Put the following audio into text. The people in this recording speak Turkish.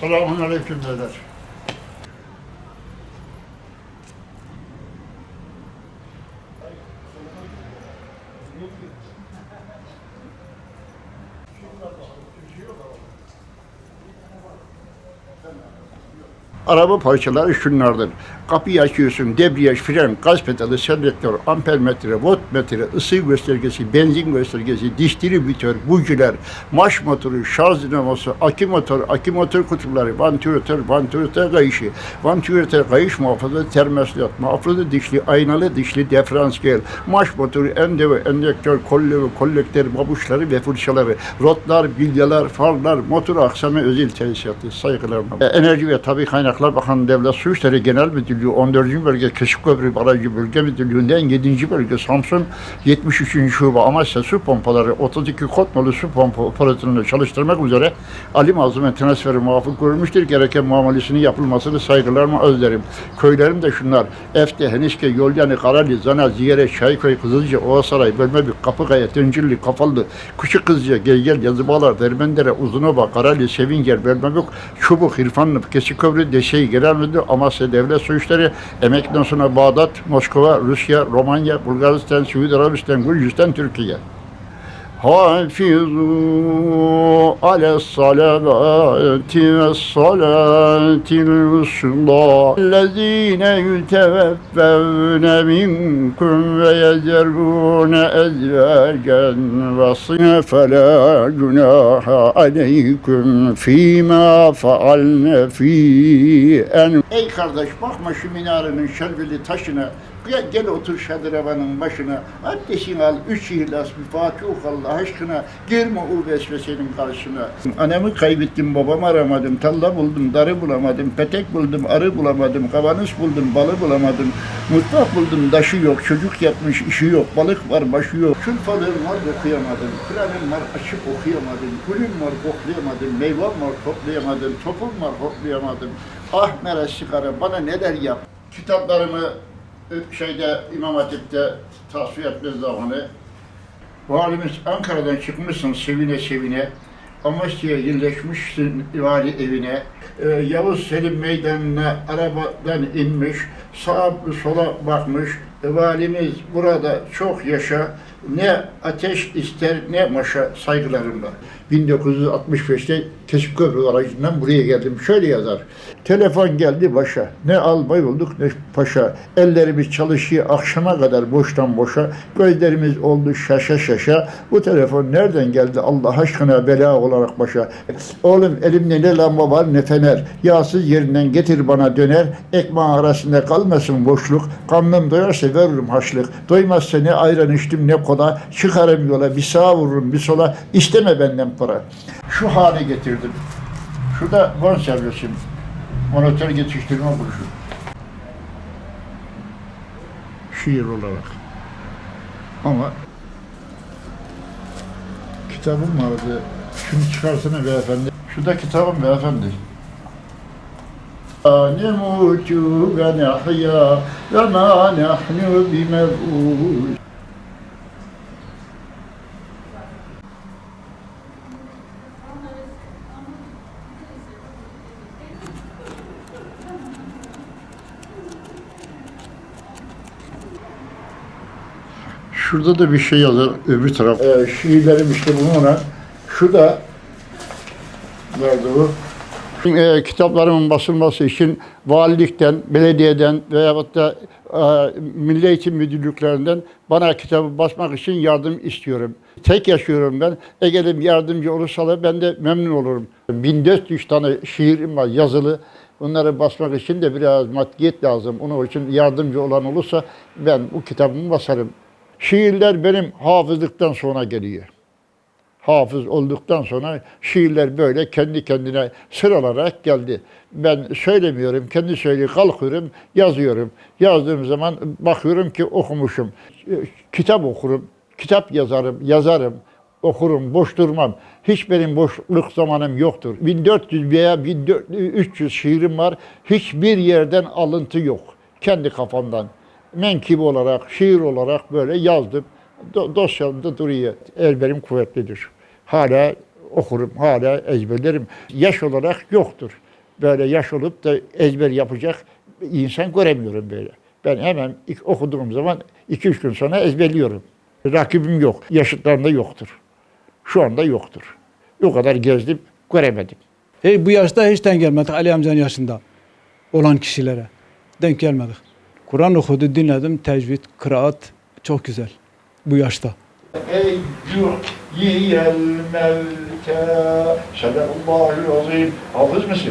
Selamun aleyküm beyler. Araba parçaları şunlardır. Kapıyı açıyorsun, debriyaj, fren, gaz pedalı, selektör, ampermetre, voltmetre, ısı göstergesi, benzin göstergesi, distribütör, bujiler, marş motoru, şarj dinamosu, akü motor, akü motor kutuları, vantilatör, vantilatör kayışı, vantilatör kayış muhafazı, termostat, muhafazı dişli, aynalı dişli, diferansiyel, marş motoru, endeve, endektör, kolleve, kolektör, babuşları ve fırçaları, rotlar, bilyalar, farlar, motor aksamı özel tesisatı, saygılarımla. E, Enerji ve Tabi Kaynaklar Bakanı Devlet Su İşleri Genel Müdürlüğü 14. Bölge Keşifköprü Barajı Bölge Müdürlüğü'nden 7. Bölge Samsun 73. Şube Amasya Su Pompaları 32 kod nolu su pompa operatörünü çalıştırmak üzere Ali Mazlumen transferi muvafık görülmüştür. Gereken muamelesinin yapılmasını saygılarımla özlerim. Köylerim de şunlar. Efte, Henişke, Yolyani, Karali, Zana, Ziyere, Çayköy, Kızılca, Oğasaray, Bölmebük, Kapıkaya, Tüncülli, Kafallı, Küçük Kızılca, Geygel, Yazıbağlar, Dermendere, Uzunova, Karali, Sevinger, Bölmebük, Çubuk, İrfanlı, Kesikövre, Deşey, Genel Müdür, Amasya Devlet Su İşleri, emekten sonra Bağdat, Moskova, Rusya, Romanya, Bulgaristan, Suudi Arabistan, Gürcistan, Türkiye. حافظوا على الصلوات والصلاة الوسطى الذين يتوفون منكم ويذرون أزواجا وصيا فلا جناح عليكم فيما فعلن في أن Ey kardeş bakma şu minarenin şerveli taşına Gel, gel otur şadırvanın başına. Abdestini al, üç ihlas, bir Fatih Allah aşkına. Girme o vesvesenin karşısına. Anamı kaybettim, babamı aramadım. Talla buldum, darı bulamadım. Petek buldum, arı bulamadım. Kavanoz buldum, balı bulamadım. Mutfak buldum, daşı yok. Çocuk yapmış, işi yok. Balık var, başı yok. Şulfalığım var, okuyamadım. Kur'an'ım var, açıp okuyamadım. Gülüm var, koklayamadım. Meyvam var, toplayamadım. Topum var, hoplayamadım. Ah meres sigara, bana neler yap. Kitaplarımı şeyde İmam Hatip'te tasfiye etme zamanı valimiz Ankara'dan çıkmışsın sevine sevine. Amasya'ya yerleşmişsin vali evine Ee, Yavuz Selim meydanına arabadan inmiş sağa sola bakmış E, valimiz burada çok yaşa ne ateş ister ne maşa saygılarımla 1965'te Keşifköprü aracından buraya geldim. Şöyle yazar. Telefon geldi başa. Ne albay olduk ne paşa. Ellerimiz çalışıyor akşama kadar boştan boşa. Gözlerimiz oldu şaşa şaşa. Bu telefon nereden geldi Allah aşkına bela olarak başa. Oğlum elimde ne lamba var ne fener. Yağsız yerinden getir bana döner. Ekmeğin arasında kalmasın boşluk. Karnım doyarsa veririm haşlık. Doymazsa ne ayran içtim ne kola. Çıkarım yola bir sağa vururum bir sola. İsteme benden para. Şu hale getirdim. Şurada konservesim. Monitör yetiştirme kuruşu. Şiir olarak. Ama kitabım vardı. Şunu çıkarsana beyefendi. Şu da kitabım beyefendi. نموت ونحيا وما نحن بمبعوث Şurada da bir şey yazar öbür taraf. Ee, şiirlerim işte bununla. Şu da nerede bu? E, kitaplarımın basılması için valilikten, belediyeden veyahut da e, Milli Eğitim Müdürlüklerinden bana kitabı basmak için yardım istiyorum. Tek yaşıyorum ben. Ege'lim yardımcı olursalar ben de memnun olurum. 1400 tane şiirim var yazılı. Bunları basmak için de biraz maddiyet lazım. Onun için yardımcı olan olursa ben bu kitabımı basarım. Şiirler benim hafızlıktan sonra geliyor. Hafız olduktan sonra şiirler böyle kendi kendine sıralanarak geldi. Ben söylemiyorum, kendi söyleyip kalkıyorum, yazıyorum. Yazdığım zaman bakıyorum ki okumuşum. Kitap okurum, kitap yazarım, yazarım, okurum, boş durmam. Hiç benim boşluk zamanım yoktur. 1400 veya 1300 şiirim var. Hiçbir yerden alıntı yok. Kendi kafamdan. Menkıbe olarak, şiir olarak böyle yazdım. Do- dosyamda duruyor. Elberim kuvvetlidir. Hala okurum, hala ezberlerim. Yaş olarak yoktur. böyle yaş olup da ezber yapacak insan göremiyorum böyle. Ben hemen ilk okuduğum zaman 2-3 gün sonra ezberliyorum. Rakibim yok. Yaşıtlarında yoktur. Şu anda yoktur. O kadar gezdim, göremedim. Hey, bu yaşta hiç denk gelmedik Ali amcanın yaşında olan kişilere. Denk gelmedik. Kur'an okudu, dinledim, tecvid, kıraat çok güzel bu yaşta. Ey yurt yiyel mevte Sadakallahü azim. Hafız mısın?